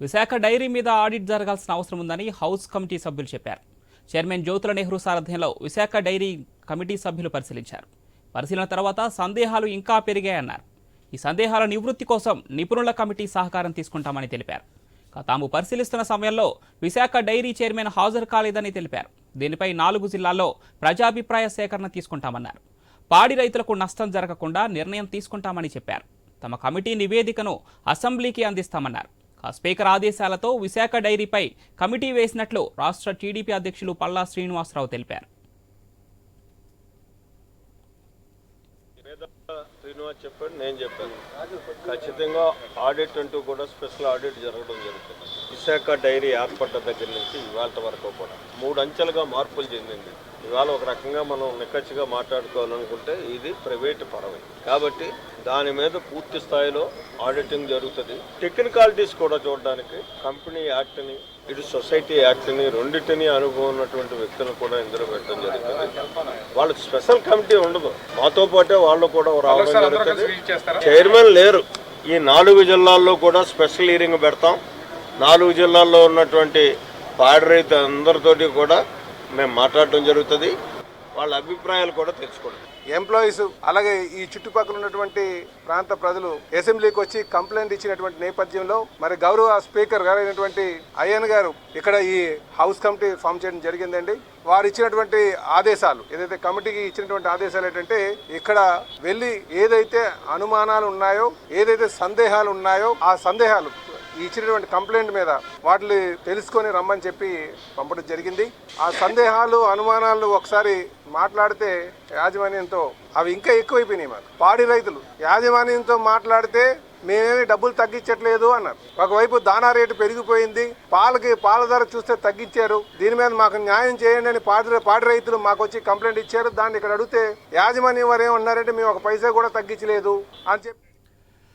Visakha dairy మీద audit జరగాల్సిన అవసరం ఉందని హౌస్ కమిటీ సభ్యులు చెప్పారు. చైర్మన్ జ్యోతుల నెహ్రూ సారథ్యంలో విశాఖ డైరీ కమిటీ సభ్యులు పరిశీలించారు. పరిశీలన తర్వాత సందేహాలు ఇంకా పెరిగాయన్నారు. ఈ సందేహాల నివృత్తి కోసం నిపుణుల కమిటీ సహకారం తీసుకుంటామని తెలిపారు. తాము పరిశీలిస్తున్న సమయంలో విశాఖ డైరీ చైర్మన్ హాజరు కాలేదని తెలిపారు. దీనిపై నాలుగు జిల్లాల్లో ప్రజాభిప్రాయ సేకరణ తీసుకుంటామన్నారు. పాడి రైతులకు నష్టం జరగకుండా నిర్ణయం తీసుకుంటామని చెప్పారు. తమ కమిటీ నివేదికను అసెంబ్లీకి అందిస్తామన్నారు. స్పీకర్ ఆదేశాలతో విశాఖ డైరీపై కమిటీ వేసినట్లు రాష్ట్ర టీడీపీ అధ్యక్షులు పల్లా శ్రీనివాసరావు తెలిపారు. శ్రీనివాస్ చెప్పాడు నేను చెప్పాను. ఖచ్చితంగా ఆడిట్ అంటూ కూడా స్పెషల్ ఆడిట్ జరగడం జరుగుతుంది. విశాఖ డైరీ ఏర్పడ్డ దగ్గర నుంచి ఇవాళ వరకు కూడా మూడు అంచెలుగా మార్పులు చెందింది. ఇవాళ ఒక రకంగా మనం నిక్కచ్చిగా మాట్లాడుకోవాలనుకుంటే ఇది ప్రైవేట్ పరమే కాబట్టి దాని మీద పూర్తి స్థాయిలో ఆడిటింగ్ జరుగుతుంది. టెక్నికాలిటీస్ కూడా చూడడానికి కంపెనీ యాక్ట్ని ఇటు సొసైటీ యాక్ట్ని రెండింటిని అనుభవం ఉన్నటువంటి వ్యక్తులను కూడా ఇందులో పెట్టడం జరుగుతుంది. వాళ్ళకి స్పెషల్ కమిటీ ఉండదు. మాతో పాటే వాళ్ళు కూడా రావడం జరుగుతుంది. చైర్మన్ లేరు. ఈ నాలుగు జిల్లాల్లో కూడా స్పెషల్ హీరింగ్ పెడతాం. నాలుగు జిల్లాల్లో ఉన్నటువంటి పాడి రైతు అందరితోటి కూడా మేము మాట్లాడటం జరుగుతుంది. వాళ్ళ అభిప్రాయాలు కూడా తెలుసుకుంటాం ఎంప్లాయీస్ అలాగే ఈ చుట్టుపక్కల ఉన్నటువంటి ప్రాంత ప్రజలు అసెంబ్లీకి వచ్చి కంప్లైంట్ ఇచ్చినటువంటి నేపథ్యంలో మరి గౌరవ స్పీకర్ గారైనటువంటి అయ్యన్ గారు ఇక్కడ ఈ హౌస్ కమిటీ ఫామ్ చేయడం జరిగిందండి. వారు ఇచ్చినటువంటి ఆదేశాలు ఏదైతే కమిటీకి ఇచ్చినటువంటి ఆదేశాలు ఏంటంటే ఇక్కడ వెళ్ళి ఏదైతే అనుమానాలు ఉన్నాయో ఏదైతే సందేహాలు ఉన్నాయో ఆ సందేహాలు ఇచ్చినటువంటి కంప్లైంట్ మీద వాటిని తెలుసుకొని రమ్మని చెప్పి పంపడం జరిగింది. ఆ సందేహాలు అనుమానాలు ఒకసారి మాట్లాడితే యాజమాన్యంతో అవి ఇంకా ఎక్కువైపోయినాయి మాకు. పాడి రైతులు యాజమాన్యంతో మాట్లాడితే మేమేమి డబ్బులు తగ్గించట్లేదు అన్నారు. ఒకవైపు దానా రేటు పెరిగిపోయింది పాలకి పాల ధర చూస్తే తగ్గించారు. దీని మీద మాకు న్యాయం చేయండి అని పాడి పాడి రైతులు మాకు వచ్చి కంప్లైంట్ ఇచ్చారు. దాన్ని ఇక్కడ అడిగితే యాజమాన్యం వారు ఏమన్నారంటే మేము ఒక పైసా కూడా తగ్గించలేదు అని చెప్పి